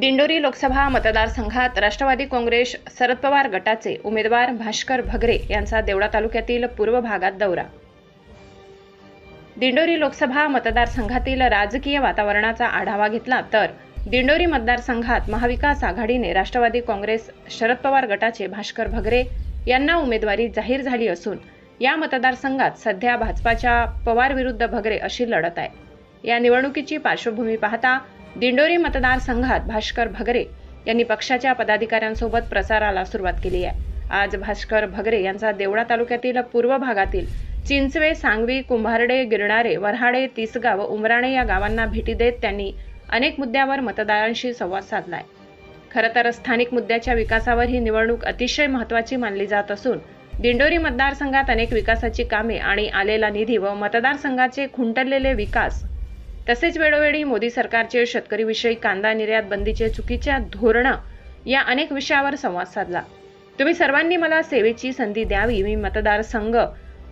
दिंडोरी लोकसभा मतदारसंघात राष्ट्रवादी काँग्रेस शरद पवार गटाचे उमेदवार भास्कर भगरे यांचा देवळा तालुक्यातील पूर्व भागात दौरा. दिंडोरी लोकसभा मतदारसंघातील राजकीय वातावरणाचा आढावा घेतला तर दिंडोरी मतदारसंघात महाविकास आघाडीने राष्ट्रवादी काँग्रेस शरद पवार गटाचे भास्कर भगरे यांना उमेदवारी जाहीर झाली असून या मतदारसंघात सध्या भाजपाच्या पवार विरुद्ध भगरे अशी लढत आहे. या निवडणुकीची पार्श्वभूमी पाहता दिंडोरी मतदारसंघात भास्कर भगरे यांनी पक्षाच्या पदाधिकाऱ्यांसोबत प्रचाराला सुरुवात केली आहे. आज भास्कर भगरे यांचा देवळा तालुक्यातील पूर्व भागातील चिंचवे सांगवी कुंभारडे गिरणारे वऱ्हाडे तिसगाव उमराणे या गावांना भेटी देत त्यांनी अनेक मुद्द्यावर मतदारांशी संवाद साधलाय. खरं तर स्थानिक मुद्द्याच्या विकासावर ही निवडणूक अतिशय महत्त्वाची मानली जात असून दिंडोरी मतदारसंघात अनेक विकासाची कामे आणि आलेला निधी व मतदारसंघाचे खुंटलेले विकास तसेच वेळोवेळी मोदी सरकारचे शेतकरीविषयी कांदा निर्यात बंदीचे चुकीच्या धोरणं या अनेक विषयावर संवाद साधला. तुम्ही सर्वांनी मला सेवेची संधी द्यावी मी मतदारसंघ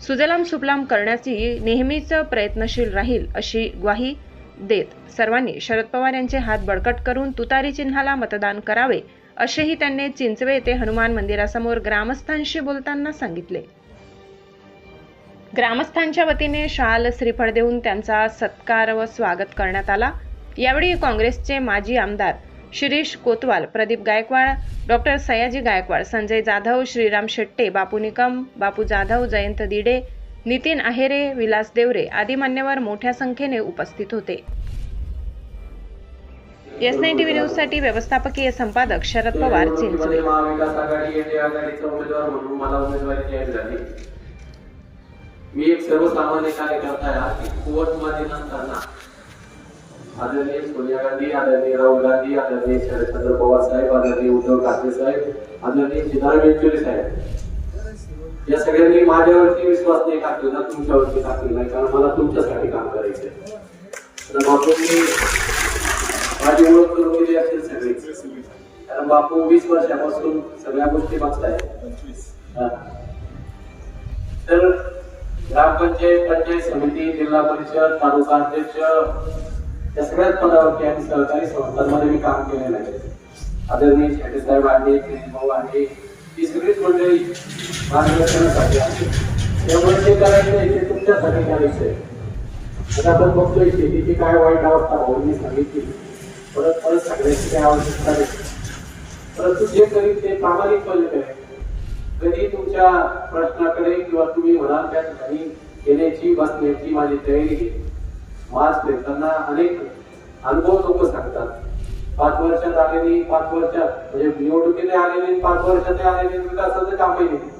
सुजलाम सुफलाम करण्याची नेहमीच प्रयत्नशील राहील अशी ग्वाही देत सर्वांनी शरद पवार यांचे हात बळकट करून तुतारी चिन्हाला मतदान करावे असेही त्यांनी चिंचवे येथे हनुमान मंदिरासमोर ग्रामस्थांशी बोलताना सांगितले. ग्रामस्थांच्या वतीने शाल श्रीफळ देऊन त्यांचा सत्कार व स्वागत करण्यात आला. यावेळी काँग्रेसचे माजी आमदार शिरीष कोतवाल प्रदीप गायकवाड डॉक्टर सयाजी गायकवाड संजय जाधव श्रीराम शेट्टे बापू निकम बापू जाधव जयंत दिडे नितीन आहेरे विलास देवरे आदी मान्यवर मोठ्या संख्येने उपस्थित होते. एस नाईन टीव्ही न्यूजसाठी व्यवस्थापकीय संपादक शरद पवार चिंचवे मी एक सर्वसामान्य कार्यकर्ता आहे. आर्थिक कुवत मध्ये नसताना. आदरणीय सोनिया गांधी आदरणीय राहुल गांधी आदरणीय शरदचंद्र पवार साहेब आदरणीय उद्धव ठाकरे साहेब आदरणीय सिद्धार्थ येचुरी साहेब. या सगळ्यांनी माझ्यावरती विश्वास नाही टाकलेला तुमच्यावरती टाकलेला आहे कारण मला तुमच्यासाठी काम करायचंय. तर बापू माझी ओळख करून दिली असेल सगळी. कारण बापू वीस वर्षापासून सगळ्या गोष्टी बघताय तर ग्रामपंचायत पंचायत समिती जिल्हा परिषद तालुका अध्यक्ष या सगळ्याच पदावरती आणि सहकारी संस्थांमध्ये मी काम केलेलं आहे. आदरणीय शेटे साहेब आहे भाऊ आहे ही सगळीच मंडळी मार्गदर्शनासाठी आहे त्यामुळे जे करायचं आहे ते तुमच्यासाठी करायचं आहे. आता आपण बघतोय शेतीची काय वाईट अवस्था भाऊंनी सांगितली. परत परत सगळ्याची काय आवश्यकता नाही. परंतु जे करीत ते प्रामाणिकपणे करेल. कधी तुमच्या प्रश्नाकडे किंवा तुम्ही म्हणाल त्या ठिकाणी येण्याची बसण्याची माझी तयारी मास्क फिरताना अनेक अनुभव लोक सांगतात. पाच वर्षात आलेली पाच वर्षात म्हणजे निवडणुकीने आलेली पाच वर्षात आलेली विकासाचं कामही नाही.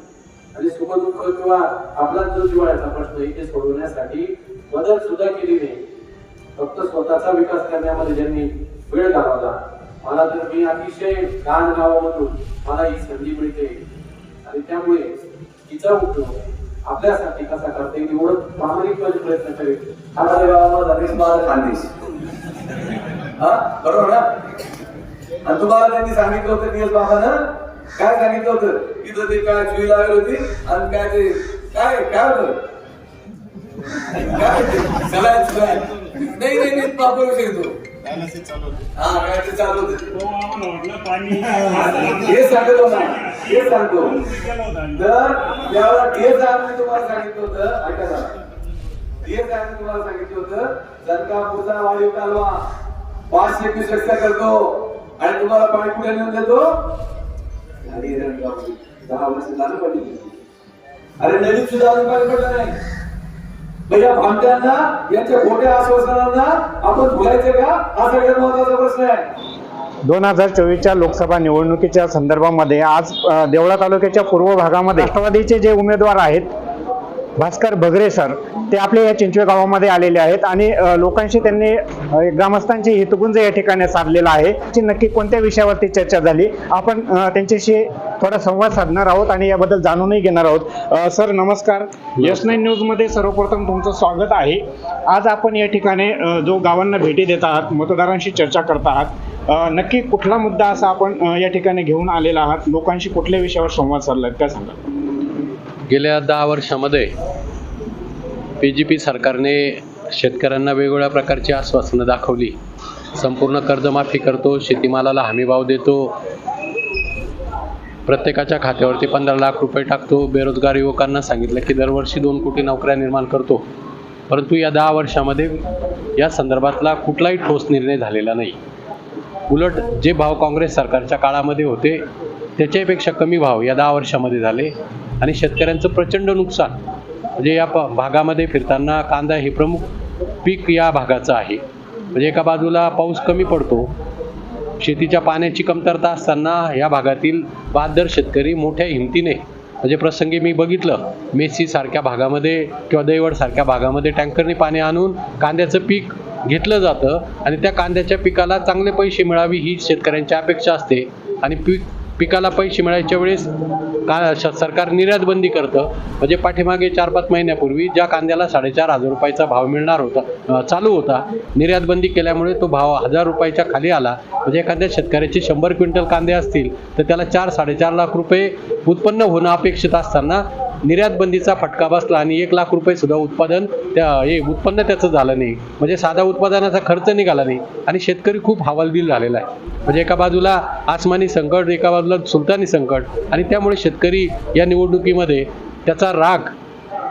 आणि सुखदुःख किंवा आपला जो जिवाळ्याचा प्रश्न आहे ते सोडवण्यासाठी मदत सुद्धा केली नाही. फक्त स्वतःचा विकास करण्यामध्ये ज्यांनी वेळ घालवला मला तर मी अतिशय लहान गावामधून मला ही संधी मिळते. आणि त्यामुळे तिचा उपयोग आपल्यासाठी कसा करता येईल एवढं प्रामाणिकपणे प्रयत्न करेल आता गावामध्ये अनेक महाराज खानदेश हा? बरोबर ना? आणि तुम्हाला त्यांनी सांगितलं होतं दिवस बाबानं? काय सांगितलं होतं? तिथं ते काय जुई लागली होती? आणि काय ते काय काय होतं? काय ते नाही नाही नाही प्रॉपर विषय तो हा काय ते चालू होतं. हे सांगतो ना हे सांगतो. तर ज्यावेळेला हे सांग मी तुम्हाला सांगितलं होतं ऐका ना हे मी तुम्हाला सांगितलं होतं जनकापूरचा वाढीव कालवा. पाचशे एकवीस रस्ता करतो. आणि तुम्हाला पाणी कुठे नेऊन देतो? झाली. दहा वर्ष झालं पडली अरे नदीत सुद्धा अजून पाणी पडलं नाही. या भामट्यांना यांच्या खोट्या आश्वासनांना आपण भुलायचं का? हा सगळ्यात महत्त्वाचा प्रश्न आहे. दोन हजार चोवीसच्या लोकसभा निवडणुकीच्या संदर्भामध्ये आज अ, देवळा तालुक्याच्या पूर्व भागामध्ये राष्ट्रवादीचे जे उमेदवार आहेत भास्कर भगरे सर ते आपल्या या चिंचवे गावामध्ये आलेले आहेत आणि लोकांशी त्यांनी ग्रामस्थांची हितगुंज या ठिकाणी साधलेला आहे नक्की कोणत्या विषयावरती चर्चा झाली आपण त्यांच्याशी थोडा संवाद साधणार आहोत आणि याबद्दल जाणूनही घेणार आहोत. सर नमस्कार. एस नाईन न्यूजमध्ये सर्वप्रथम तुमचं स्वागत आहे. आज आपण या ठिकाणी जो गावांना भेटी देत आहात मतदारांशी चर्चा करत आहात नक्की कुठला मुद्दा असा आपण या ठिकाणी घेऊन आलेला आहात लोकांशी कुठल्या विषयावर संवाद साधलाय काय सांगा गेल्या दहा वर्षामध्ये पी जी पी सरकारने शेतकऱ्यांना वेगवेगळ्या प्रकारची आश्वासनं दाखवली. संपूर्ण कर्जमाफी करतो शेतीमालाला हमीभाव देतो. प्रत्येकाच्या खात्यावरती पंधरा लाख रुपये टाकतो. बेरोजगार युवकांना सांगितलं की दरवर्षी दोन कोटी नोकऱ्या निर्माण करतो. परंतु या दहा वर्षामध्ये या संदर्भातला कुठलाही ठोस निर्णय झालेला नाही. उलट जे भाव काँग्रेस सरकारच्या काळामध्ये होते त्याच्यापेक्षा कमी भाव या दहा वर्षामध्ये झाले. आणि शेतकऱ्यांचं प्रचंड नुकसान. म्हणजे या प भागामध्ये फिरताना कांदा हे प्रमुख पीक या भागाचं आहे. म्हणजे एका बाजूला पाऊस कमी पडतो. शेतीच्या पाण्याची कमतरता असताना या भागातील बहादर शेतकरी मोठ्या हिमतीने म्हणजे प्रसंगी मी बघितलं मेसी सारख्या भागामध्ये किंवा दैवड सारख्या भागामध्ये टँकरने पाणी आणून कांद्याचं पीक घेतलं जातं आणि त्या कांद्याच्या पिकाला चांगले पैसे मिळावी ही शेतकऱ्यांची अपेक्षा असते. आणि पीक पिकाला पैसे मिळायच्या वेळेस का श- सरकार निर्यात बंदी करतं? म्हणजे पाठीमागे चार पाच महिन्यापूर्वी ज्या कांद्याला साडेचार हजार रुपयाचा भाव मिळणार होता चालू होता निर्यात बंदी केल्यामुळे तो भाव हजार रुपयाच्या खाली आला. म्हणजे एखाद्या शेतकऱ्याचे शंभर क्विंटल कांदे असतील तर त्याला चार साडेचार लाख रुपये उत्पन्न होणं अपेक्षित असताना निर्यात बंदीचा फटका बसला आणि एक लाख रुपये सुद्धा उत्पादन त्या हे उत्पन्न त्याचं झालं नाही. म्हणजे साधा उत्पादनाचा खर्च निघाला नाही आणि शेतकरी खूप हवालदिल झालेला आहे. म्हणजे एका बाजूला आसमानी संकट एका बाजूला सुलतानी संकट आणि त्यामुळे शेतकरी या निवडणुकीमध्ये त्याचा राग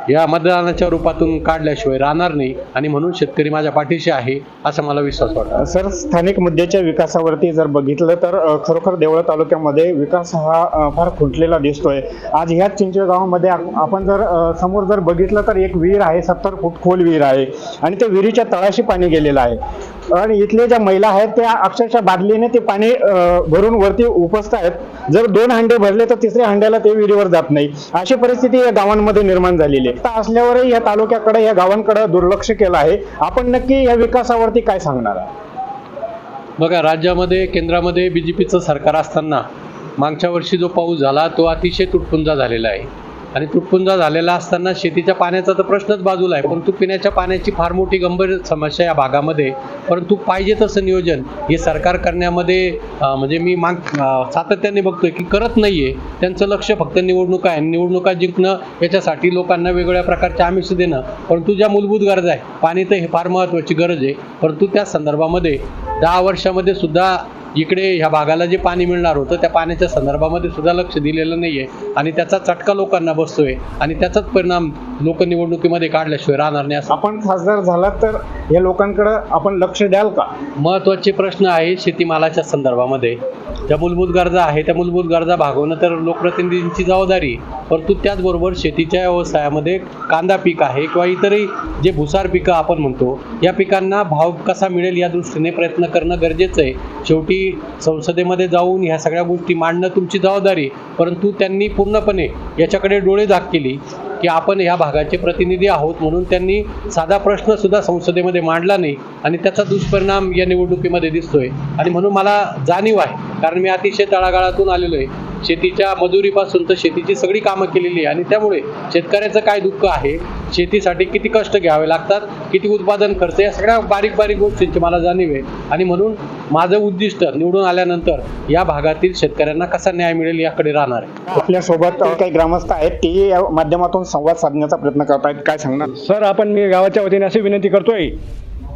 या मतदानाच्या रूपातून काढल्याशिवाय राहणार नाही आणि म्हणून शेतकरी माझ्या पाठीशी आहे असा मला विश्वास वाटतो. सर स्थानिक मुद्द्याच्या विकासावरती जर बघितलं तर खरोखर देवळा तालुक्यामध्ये विकास हा फार खुंटलेला दिसतोय. आज ह्याच चिंचवे गावामध्ये आपण जर समोर जर बघितलं तर एक विहीर आहे सत्तर फूट खोल विहीर आहे आणि त्या विहिरीच्या तळाशी पाणी गेलेलं आहे. आणि इथले ज्या महिला आहेत त्या अक्षरशः बादलीने ते पाणी भरून वरती उपसत आहेत. जर दोन हांडे भरले तर तिसऱ्या हांड्याला ते विहिरीवर जात नाही. अशी परिस्थिती या गावांमध्ये निर्माण झालेली आहे. असल्यावरही या तालुक्याकडे या गावांकडे दुर्लक्ष केलं आहे. आपण नक्की या विकासावरती काय सांगणार आहे बघा राज्यामध्ये केंद्रामध्ये बी जे पीचं सरकार असताना मागच्या वर्षी जो पाऊस झाला तो अतिशय तुटपुंजा झालेला आहे. आणि तुटपुंजा झालेला असताना शेतीच्या पाण्याचा तर प्रश्नच बाजूला आहे परंतु पिण्याच्या पाण्याची फार मोठी गंभीर समस्या या भागामध्ये. परंतु पाहिजे तसं नियोजन हे सरकार करण्यामध्ये म्हणजे मी माग सातत्याने बघतोय की करत नाहीये. त्यांचं लक्ष फक्त निवडणुका आहे. निवडणुका जिंकणं याच्यासाठी लोकांना वेगवेगळ्या प्रकारचे आमिष देणं. परंतु ज्या मूलभूत गरजा आहे पाणी तर हे फार महत्त्वाची गरज आहे. परंतु त्या संदर्भामध्ये दहा वर्षामध्ये सुद्धा इकडे ह्या भागाला जे पाणी मिळणार होतं त्या पाण्याच्या संदर्भामध्ये सुद्धा लक्ष दिलेलं नाही आहे आणि त्याचा चटका लोकांना बसतोय. आणि त्याचाच परिणाम लोक निवडणुकीमध्ये काढल्याशिवाय राहणार नाही असं. आपण खासदार झालात तर या लोकांकडे आपण लक्ष द्याल का? महत्त्वाचे प्रश्न आहे शेतीमालाच्या संदर्भामध्ये. ज्या मूलभूत गरजा आहे त्या मूलभूत गरजा भागवणं तर लोकप्रतिनिधींची जबाबदारी. परंतु त्याचबरोबर शेतीच्या व्यवसायामध्ये कांदा पीक आहे किंवा इतरही जे भुसार पिकं आपण म्हणतो या पिकांना भाव कसा मिळेल या दृष्टीने प्रयत्न करणं गरजेचं आहे. शेवटी संसदेमध्ये जाऊन ह्या सगळ्या गोष्टी मांडणं तुमची जबाबदारी परंतु त्यांनी पूर्णपणे याच्याकडे डोळे झाक केली की आपण ह्या भागाचे प्रतिनिधी आहोत म्हणून त्यांनी साधा प्रश्न सुद्धा संसदेमध्ये मांडला नाही आणि त्याचा दुष्परिणाम या निवडणुकीमध्ये दिसतोय. आणि म्हणून मला जाणीव आहे कारण मी अतिशय तळागाळातून आलेलो आहे. शेतीच्या मजुरीपासून तर शेतीची सगळी कामं केलेली आहे. आणि त्यामुळे शेतकऱ्याचं काय दुःख आहे? शेतीसाठी किती कष्ट घ्यावे लागतात? किती उत्पादन खर्च? या सगळ्या बारीक बारीक गोष्टींची मला जाणीव आहे. आणि म्हणून माझं उद्दिष्ट निवडून आल्यानंतर या भागातील शेतकऱ्यांना कसा न्याय मिळेल याकडे राहणार आहे. आपल्यासोबत काही ग्रामस्थ आहेत ते या माध्यमातून संवाद साधण्याचा प्रयत्न करतायत. काय सांगणार? सर आपण मी गावाच्या वतीने अशी विनंती करतोय.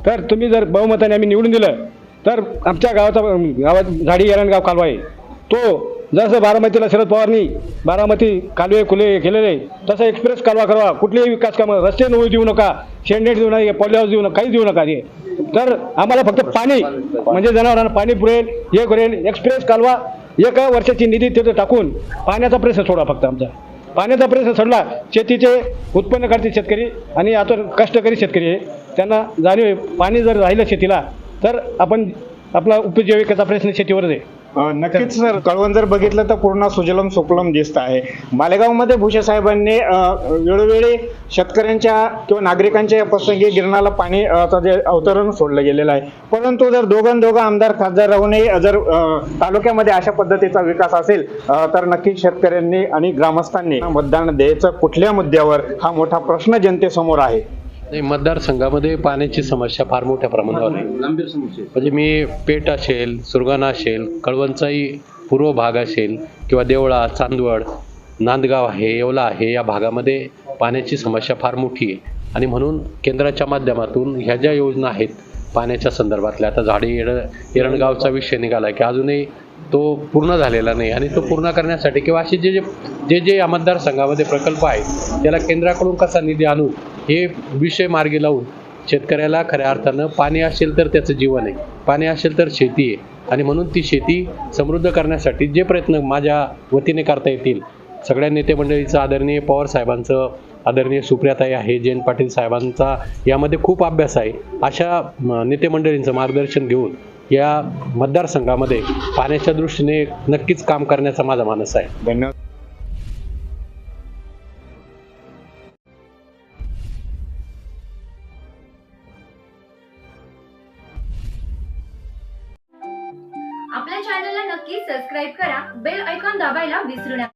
तर तुम्ही जर बहुमताने आम्ही निवडून दिलं तर आमच्या गावाचा गावात झाडी गाव कालवा आहे. तो जसं बारामतीला शरद पवारनी बारामती कालवे खुले केलेले तसं एक्सप्रेस कालवा करावा कुठलेही विकास कामं रस्ते नऊ देऊ नका शेंडेट देऊ नका पॉलिहाऊस देऊ नका काहीच देऊ नका हे तर आम्हाला फक्त पाणी म्हणजे जनावरांना पाणी पुरेल हे करेल. एक्सप्रेस कालवा एका वर्षाची निधी तिथं टाकून पाण्याचा प्रश्न सोडा फक्त आमचा. पाण्याचा प्रश्न सोडला शेतीचे उत्पन्न करते शेतकरी आणि आता कष्टकरी शेतकरी त्यांना जाणीव पाणी जर राहिलं शेतीला तर आपण आपला उपजीविकेचा प्रश्न शेतीवरच आहे. नक्कीच सर कळवण जर बघितलं तर पूर्ण सुजलम सुकलम दिसत आहे. मालेगावमध्ये भुसे साहेबांनी वेळोवेळी शेतकऱ्यांच्या किंवा नागरिकांच्या प्रसंगी गिरणाला पाणी जे अवतरण सोडलं गेलेलं आहे. परंतु जर दोघं दोघं आमदार खासदार राहूनही जर तालुक्यामध्ये अशा पद्धतीचा विकास असेल तर नक्कीच शेतकऱ्यांनी आणि ग्रामस्थांनी मतदान द्यायचं कुठल्या मुद्द्यावर हा मोठा प्रश्न जनतेसमोर आहे. नाही मतदारसंघामध्ये पाण्याची समस्या फार मोठ्या प्रमाणावर आहे. म्हणजे मी पेठ असेल सुरगाणा असेल कळवणचाही पूर्व भाग असेल किंवा देवळा चांदवड नांदगाव आहे येवला आहे या भागामध्ये पाण्याची समस्या फार मोठी आहे. आणि म्हणून केंद्राच्या माध्यमातून ह्या ज्या योजना आहेत पाण्याच्या संदर्भातले आता झाडे येड एरणगावचा विषय निघाला की अजूनही तो पूर्ण झालेला नाही आणि तो पूर्ण करण्यासाठी किंवा असे जे जे जे जे या मतदारसंघामध्ये प्रकल्प आहेत त्याला केंद्राकडून कसा निधी आणून हे विषय मार्गी लावून शेतकऱ्याला खऱ्या अर्थानं पाणी असेल तर त्याचं जीवन आहे. पाणी असेल तर शेती आहे. आणि म्हणून ती शेती समृद्ध करण्यासाठी जे प्रयत्न माझ्या वतीने करता येतील सगळ्या नेते मंडळीचं आदरणीय पवार साहेबांचं आदरणीय सुप्रियाताई आहे जयंत पाटील साहेबांचा यामध्ये खूप अभ्यास आहे. अशा नेते मंडळींचं मार्गदर्शन घेऊन या मतदारसंघामध्ये पाण्याच्या दृष्टीने नक्कीच काम करण्याचा माझा मानस आहे. धन्यवाद.